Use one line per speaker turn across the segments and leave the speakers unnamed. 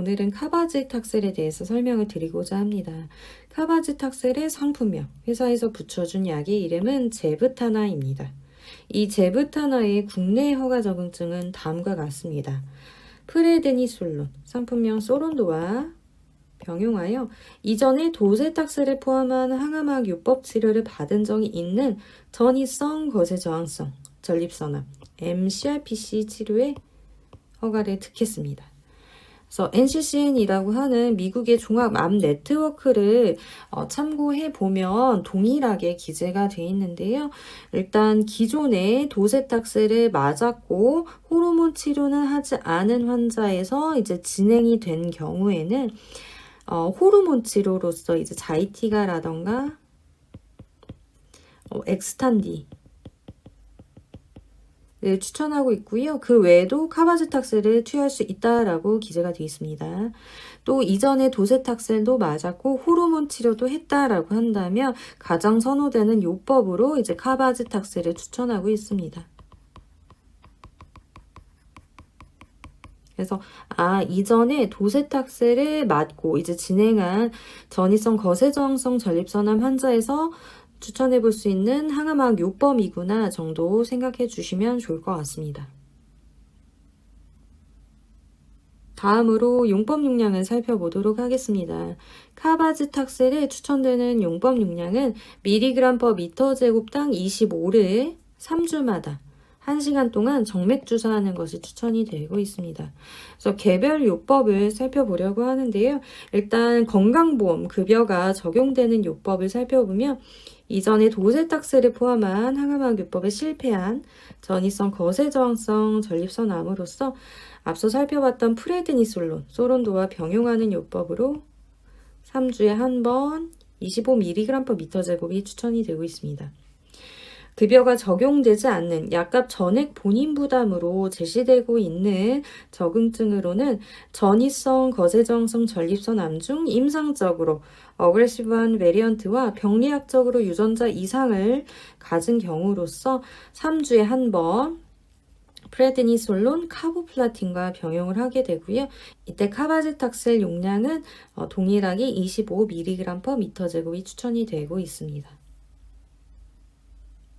오늘은 카바지 탁셀에 대해서 설명을 드리고자 합니다. 카바지 탁셀의 상품명, 회사에서 붙여준 약의 이름은 제브타나입니다. 이 제브타나의 국내 허가 적응증은 다음과 같습니다. 프레드니솔론, 상품명 소론도와 병용하여 이전에 도세탁스를 포함한 항암학 요법 치료를 받은 적이 있는 전이성 거세 저항성 전립선암 MCRPC 치료에 허가를 득했습니다. 그래서 NCCN이라고 하는 미국의 종합 암 네트워크를 어, 참고해 보면 동일하게 기재가 되어 있는데요. 일단 기존에 도세탁스를 맞았고 호르몬 치료는 하지 않은 환자에서 이제 진행이 된 경우에는 어, 호르몬 치료로서 이제 자이티가라던가 어, 엑스탄디 를 추천하고 있고요. 그 외에도 카바즈탁셀을 투여할 수 있다라고 기재가 되어 있습니다. 또 이전에 도세탁셀도 맞았고 호르몬 치료도 했다라고 한다면 가장 선호되는 요법으로 이제 카바즈탁셀을 추천하고 있습니다. 그래서 아 이전에 도세탁셀을 맞고 이제 진행한 전이성 거세저항성 전립선암 환자에서 추천해 볼 수 있는 항암학 요법이구나 정도 생각해 주시면 좋을 것 같습니다. 다음으로 용법 용량을 살펴보도록 하겠습니다. 카바즈탁셀에 추천되는 용법 용량은 미리그램 퍼 미터 제곱당 25를 3주마다 1시간 동안 정맥 주사하는 것이 추천이 되고 있습니다. 그래서 개별 요법을 살펴보려고 하는데요. 일단 건강보험 급여가 적용되는 요법을 살펴보면 이전에 도세탁스를 포함한 항암학 요법에 실패한 전이성 거세 저항성 전립선암으로서 앞서 살펴봤던 프레드니솔론, 소론도와 병용하는 요법으로 3주에 한 번 25mg/m제곱이 추천이 되고 있습니다. 급여가 적용되지 않는 약값 전액 본인 부담으로 제시되고 있는 적응증으로는 전이성 거세정성 전립선 암 중 임상적으로 어그레시브한 베리언트와 병리학적으로 유전자 이상을 가진 경우로서 3주에 한 번 프레드니솔론, 카보플라틴과 병용을 하게 되고요. 이때 카바지탁셀 용량은 어, 동일하게 25mg/m제곱이 추천이 되고 있습니다.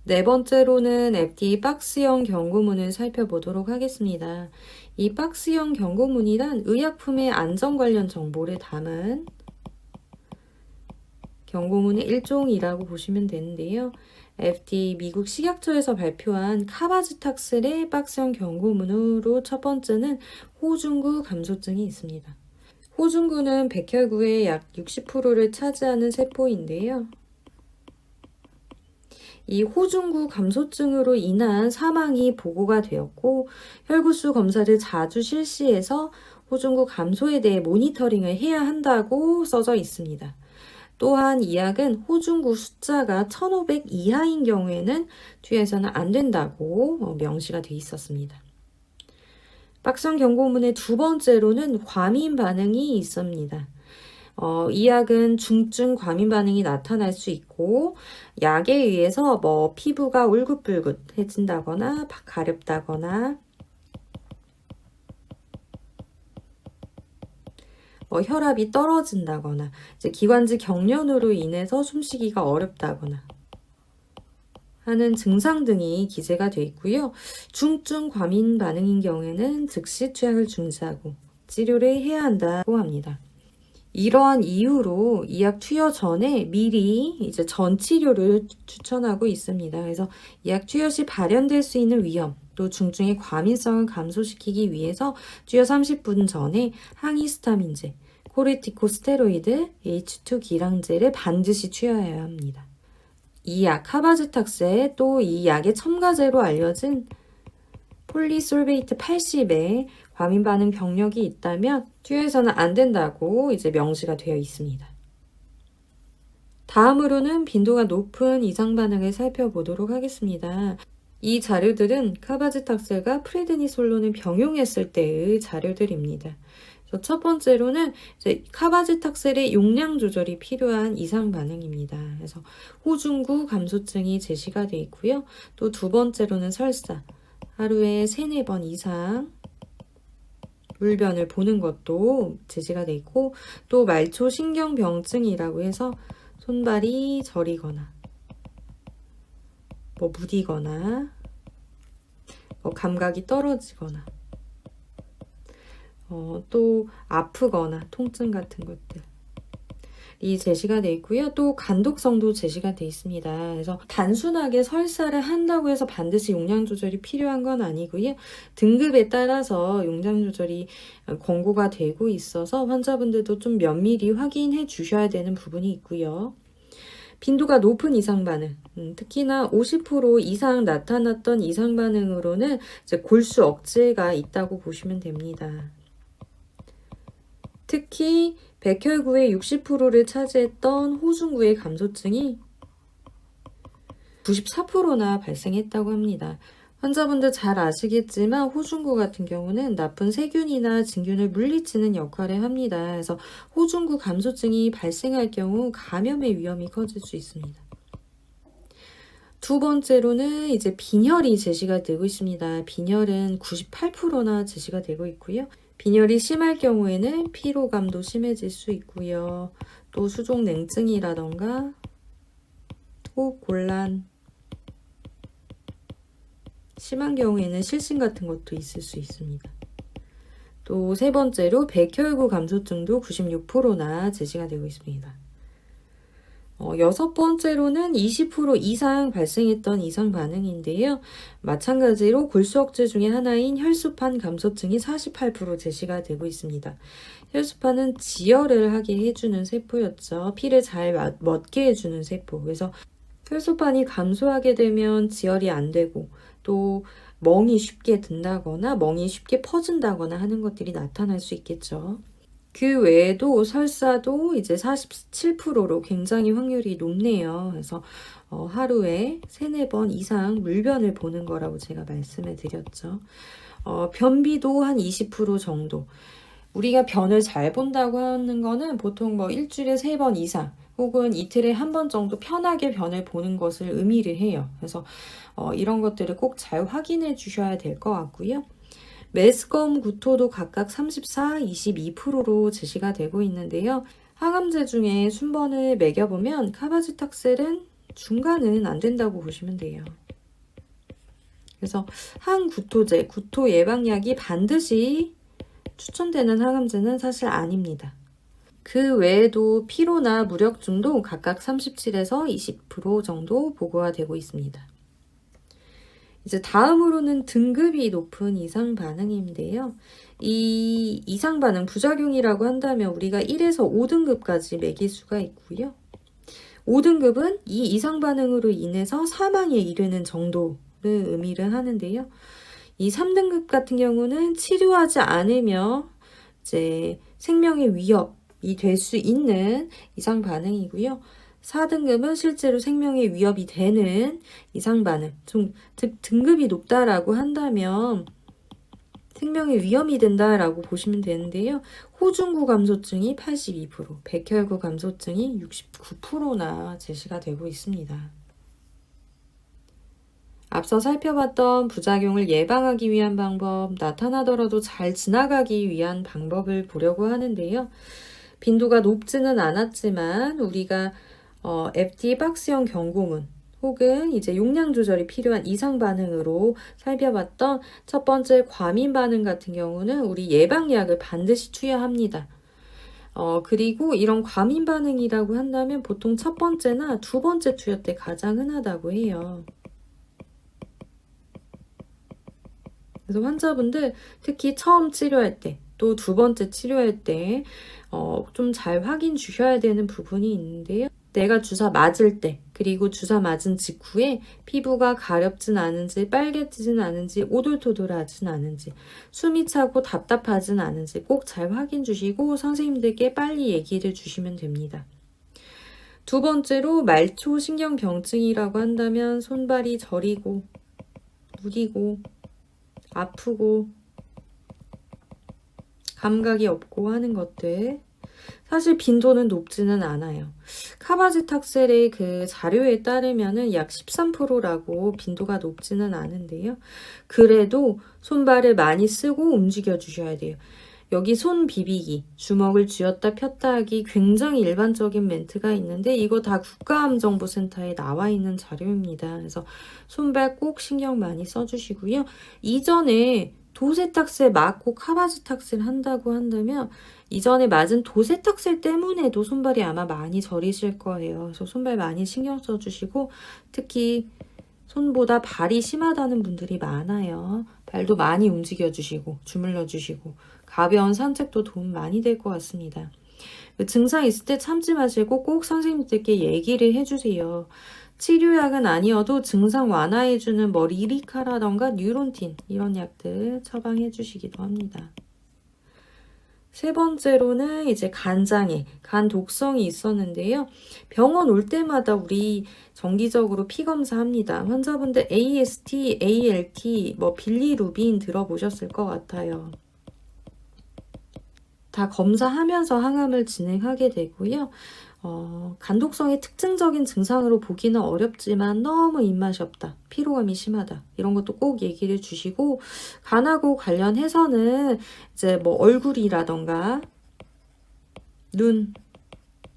네 번째로는 FD 박스형 경고문을 살펴보도록 하겠습니다. 이 박스형 경고문이란 의약품의 안전 관련 정보를 담은 경고문의 일종이라고 보시면 되는데요. FD 미국 식약처에서 발표한 카바즈탁셀의 박스형 경고문으로 첫 번째는 호중구 감소증이 있습니다. 호중구는 백혈구의 약 60%를 차지하는 세포인데요. 이 호중구 감소증으로 인한 사망이 보고가 되었고 혈구수 검사를 자주 실시해서 호중구 감소에 대해 모니터링을 해야 한다고 써져 있습니다. 또한 이 약은 호중구 숫자가 1500 이하인 경우에는 투여해서는 안 된다고 어, 명시가 되어 있었습니다. 박성 경고문의 두 번째로는 과민 반응이 있습니다. 어, 이 약은 중증 과민 반응이 나타날 수 있고 약에 의해서 뭐 피부가 울긋불긋해진다거나 가렵다거나 뭐 혈압이 떨어진다거나 이제 기관지 경련으로 인해서 숨쉬기가 어렵다거나 하는 증상 등이 기재가 되어 있고요. 중증 과민 반응인 경우에는 즉시 투약을 중지하고 치료를 해야 한다고 합니다. 이러한 이유로 이약 투여 전에 미리 이제 전 치료를 추천하고 있습니다. 그래서 이약 투여 시 발현될 수 있는 위험, 또 중증의 과민성을 감소시키기 위해서 투여 30분 전에 항히스타민제, 코르티코스테로이드, H2 기량제를 반드시 투여해야 합니다. 이 약 카바즈탁세 또 이 약의 첨가제로 알려진 폴리솔베이트 80에 과민 반응 병력이 있다면 투여해서는 안 된다고 이제 명시가 되어 있습니다. 다음으로는 빈도가 높은 이상 반응을 살펴보도록 하겠습니다. 이 자료들은 카바즈탁셀과 프레드니솔론을 병용했을 때의 자료들입니다. 첫 번째로는 이제 카바지 탁셀의 용량 조절이 필요한 이상 반응입니다. 그래서 호중구 감소증이 제시가 되어 있고요. 또 두 번째로는 설사, 하루에 세네 번 이상 물변을 보는 것도 제시가 돼 있고 또 말초 신경병증이라고 해서 손발이 저리거나 뭐 무디거나 뭐 감각이 떨어지거나 어, 또 아프거나 통증 같은 것들 이 제시가 돼 있고요. 또 간독성도 제시가 돼 있습니다. 그래서 단순하게 설사를 한다고 해서 반드시 용량 조절이 필요한 건 아니고요. 등급에 따라서 용량 조절이 권고가 되고 있어서 환자분들도 좀 면밀히 확인해 주셔야 되는 부분이 있고요. 빈도가 높은 이상 반응, 음, 특히나 50% 이상 나타났던 이상 반응으로는 이제 골수 억제가 있다고 보시면 됩니다. 특히 백혈구의 60%를 차지했던 호중구의 감소증이 94%나 발생했다고 합니다. 환자분들 잘 아시겠지만 호중구 같은 경우는 나쁜 세균이나 진균을 물리치는 역할을 합니다. 그래서 호중구 감소증이 발생할 경우 감염의 위험이 커질 수 있습니다. 두 번째로는 이제 빈혈이 제시가 되고 있습니다. 빈혈은 98%나 제시가 되고 있고요. 빈혈이 심할 경우에는 피로감도 심해질 수 있고요. 또 수족 냉증이라던가 또 곤란 심한 경우에는 실신 같은 것도 있을 수 있습니다. 또 세 번째로 백혈구 감소증도 96%나 제시가 되고 있습니다. 어, 여섯 번째로는 20% 이상 발생했던 이상 반응인데요. 마찬가지로 골수 억제 중에 하나인 혈수판 감소증이 48% 제시가 되고 있습니다. 혈수판은 지혈을 하게 해주는 세포였죠. 피를 잘 먹게 해주는 세포. 그래서 혈소판이 감소하게 되면 지혈이 안 되고 또 멍이 쉽게 든다거나 멍이 쉽게 퍼진다거나 하는 것들이 나타날 수 있겠죠. 그 외에도 설사도 이제 47%로 굉장히 확률이 높네요. 그래서 어, 하루에 3, 4번 이상 물변을 보는 거라고 제가 말씀을 드렸죠. 어, 변비도 한 20% 정도. 우리가 변을 잘 본다고 하는 거는 보통 뭐 일주일에 3번 이상 혹은 이틀에 한 번 정도 편하게 변을 보는 것을 의미를 해요. 그래서 어, 이런 것들을 꼭 잘 확인해 주셔야 될 것 같고요. 메스검 구토도 각각 34, 22%로 제시가 되고 있는데요. 항암제 중에 순번을 매겨보면 카바지탁셀은 중간은 안 된다고 보시면 돼요. 그래서 항구토제, 구토 예방약이 반드시 추천되는 항암제는 사실 아닙니다. 그 외에도 피로나 무력증도 각각 37에서 20% 정도 보고가 되고 있습니다. 이제 다음으로는 등급이 높은 이상 반응인데요. 이 이상 반응 부작용이라고 한다면 우리가 1에서 5등급까지 매길 수가 있고요. 5등급은 이 이상 반응으로 인해서 사망에 이르는 정도를 의미를 하는데요. 이 3등급 같은 경우는 치료하지 않으며 이제 생명의 위협이 될 수 있는 이상 반응이고요. 4등급은 실제로 생명에 위협이 되는 이상 반응, 좀, 즉 등급이 높다라고 한다면 생명에 위험이 된다라고 보시면 되는데요. 호중구 감소증이 82%, 백혈구 감소증이 69%나 제시가 되고 있습니다. 앞서 살펴봤던 부작용을 예방하기 위한 방법, 나타나더라도 잘 지나가기 위한 방법을 보려고 하는데요. 빈도가 높지는 않았지만 우리가 어, FT 박스형 경고문 혹은 이제 용량 조절이 필요한 이상 반응으로 살펴봤던 첫 번째 과민 반응 같은 경우는 우리 예방약을 반드시 투여합니다. 어, 그리고 이런 과민 반응이라고 한다면 보통 첫 번째나 두 번째 투여 때 가장 흔하다고 해요. 그래서 환자분들 특히 처음 치료할 때, 또 두 번째 치료할 때, 어, 좀잘 확인 주셔야 되는 부분이 있는데요. 내가 주사 맞을 때, 그리고 주사 맞은 직후에 피부가 가렵진 않은지, 빨개지진 않은지, 오돌토돌하진 않은지, 숨이 차고 답답하진 않은지 꼭 잘 확인 주시고 선생님들께 빨리 얘기를 주시면 됩니다. 두 번째로 말초 신경병증이라고 한다면 손발이 저리고, 무리고, 아프고, 감각이 없고 하는 것들. 사실 빈도는 높지는 않아요. 카바지 탁셀의 그 자료에 따르면은 약 13%라고 빈도가 높지는 않은데요. 그래도 손발을 많이 쓰고 움직여 주셔야 돼요. 여기 손 비비기, 주먹을 쥐었다 폈다 하기 굉장히 일반적인 멘트가 있는데 이거 다 국가암정보센터에 나와 있는 자료입니다. 그래서 손발 꼭 신경 많이 써주시고요. 이전에 도세탁세 맞고 카바지 탁세를 한다고 한다면 이전에 맞은 도세탁세 때문에도 손발이 아마 많이 저리실 거예요. 그래서 손발 많이 신경 써주시고 특히 손보다 발이 심하다는 분들이 많아요. 발도 많이 움직여주시고 주물러주시고 가벼운 산책도 도움 많이 될 것 같습니다. 그 증상 있을 때 참지 마시고 꼭 선생님들께 얘기를 해주세요. 치료약은 아니어도 증상 완화해주는 뭐 리리카라던가 뉴론틴 이런 약들 처방해 주시기도 합니다. 세 번째로는 이제 간장에 간 독성이 있었는데요. 병원 올 때마다 우리 정기적으로 피 검사합니다. 환자분들 AST, ALT, 뭐 빌리루빈 들어보셨을 것 같아요. 다 검사하면서 항암을 진행하게 되고요. 어, 간독성의 특징적인 증상으로 보기는 어렵지만 너무 입맛이 없다, 피로감이 심하다 이런 것도 꼭 얘기를 주시고 간하고 관련해서는 이제 뭐 얼굴이라던가 눈,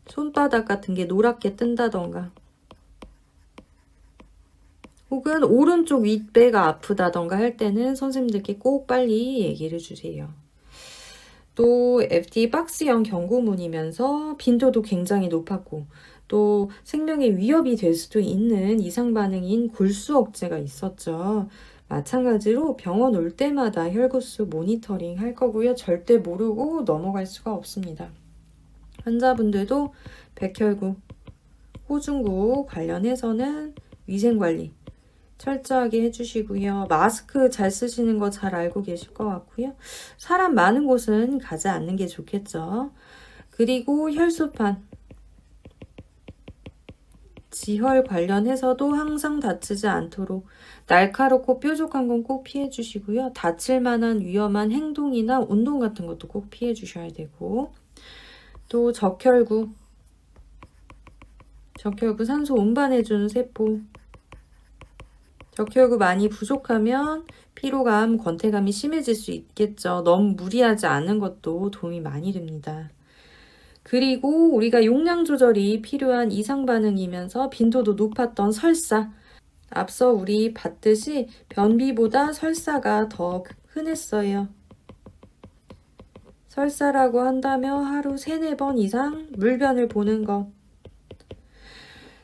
손바닥 같은 게 노랗게 뜬다던가 혹은 오른쪽 윗배가 아프다던가 할 때는 선생님들께 꼭 빨리 얘기를 주세요. 또 FT 박스형 경고문이면서 빈도도 굉장히 높았고 또 생명에 위협이 될 수도 있는 이상 반응인 골수 억제가 있었죠. 마찬가지로 병원 올 때마다 혈구수 모니터링 할 거고요. 절대 모르고 넘어갈 수가 없습니다. 환자분들도 백혈구, 호중구 관련해서는 위생관리 철저하게 해주시고요. 마스크 잘 쓰시는 거 잘 알고 계실 것 같고요. 사람 많은 곳은 가지 않는 게 좋겠죠. 그리고 혈소판. 지혈 관련해서도 항상 다치지 않도록 날카롭고 뾰족한 건 꼭 피해 주시고요. 다칠 만한 위험한 행동이나 운동 같은 것도 꼭 피해 주셔야 되고 또 적혈구 적혈구 산소 운반해주는 세포 적혈구 많이 부족하면 피로감, 권태감이 심해질 수 있겠죠. 너무 무리하지 않은 것도 도움이 많이 됩니다. 그리고 우리가 용량 조절이 필요한 이상 반응이면서 빈도도 높았던 설사. 앞서 우리 봤듯이 변비보다 설사가 더 흔했어요. 설사라고 한다면 하루 세네 번 이상 물변을 보는 것.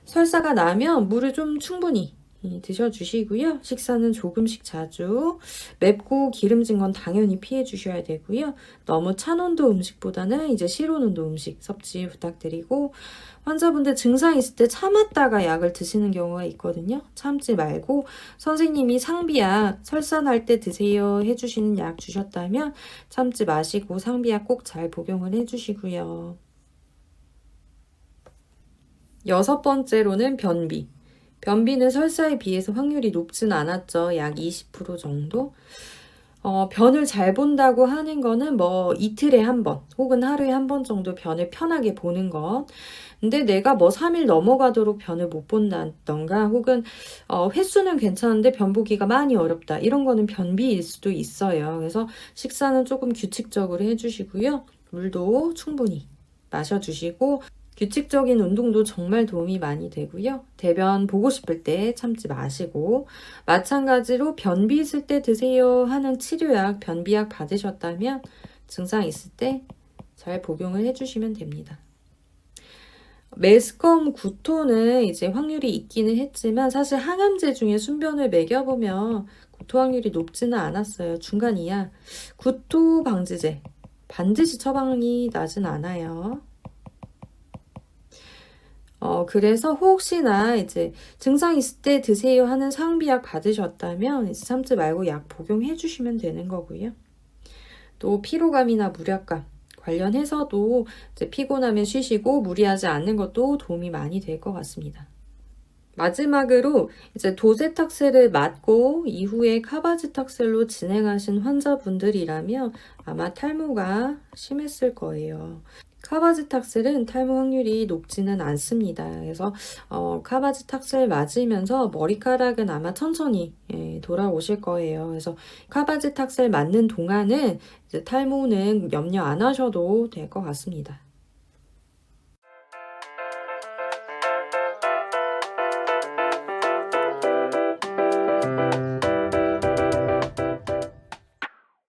설사가 나면 물을 좀 충분히 드셔주시고요. 식사는 조금씩 자주 맵고 기름진 건 당연히 피해 주셔야 되고요. 너무 찬 온도 음식보다는 이제 실온 온도 음식 섭취 부탁드리고 환자분들 증상 있을 때 참았다가 약을 드시는 경우가 있거든요. 참지 말고 선생님이 상비약 설사날 때 드세요 해주시는 약 주셨다면 참지 마시고 상비약 꼭 잘 복용을 해주시고요. 여섯 번째로는 변비. 변비는 설사에 비해서 확률이 높진 않았죠. 약 20% 정도. 어, 변을 잘 본다고 하는 거는 뭐 이틀에 한 번, 혹은 하루에 한 번 정도 변을 편하게 보는 것. 근데 내가 뭐 3일 넘어가도록 변을 못 본다던가, 혹은 어, 횟수는 괜찮은데 변 보기가 많이 어렵다. 이런 거는 변비일 수도 있어요. 그래서 식사는 조금 규칙적으로 해주시고요. 물도 충분히 마셔주시고, 규칙적인 운동도 정말 도움이 많이 되고요. 대변 보고 싶을 때 참지 마시고 마찬가지로 변비 있을 때 드세요 하는 치료약, 변비약 받으셨다면 증상 있을 때 잘 복용을 해주시면 됩니다. 메스컴 구토는 이제 확률이 있기는 했지만 사실 항암제 중에 순변을 매겨보면 구토 확률이 높지는 않았어요. 중간 이하. 구토 방지제 반드시 처방이 나진 않아요. 어, 그래서 혹시나 이제 증상 있을 때 드세요 하는 상비약 받으셨다면 이제 참지 말고 약 복용해 주시면 되는 거고요. 또 피로감이나 무력감 관련해서도 이제 피곤하면 쉬시고 무리하지 않는 것도 도움이 많이 될 것 같습니다. 마지막으로 이제 도세탁셀을 맞고 이후에 카바지탁셀로 진행하신 환자분들이라면 아마 탈모가 심했을 거예요. 카바지탁슬은 탈모 확률이 높지는 않습니다. 그래서 어, 카바지탁슬 맞으면서 머리카락은 아마 천천히 예, 돌아오실 거예요. 그래서 카바지탁슬 맞는 동안은 탈모는 염려 안 하셔도 될 것 같습니다.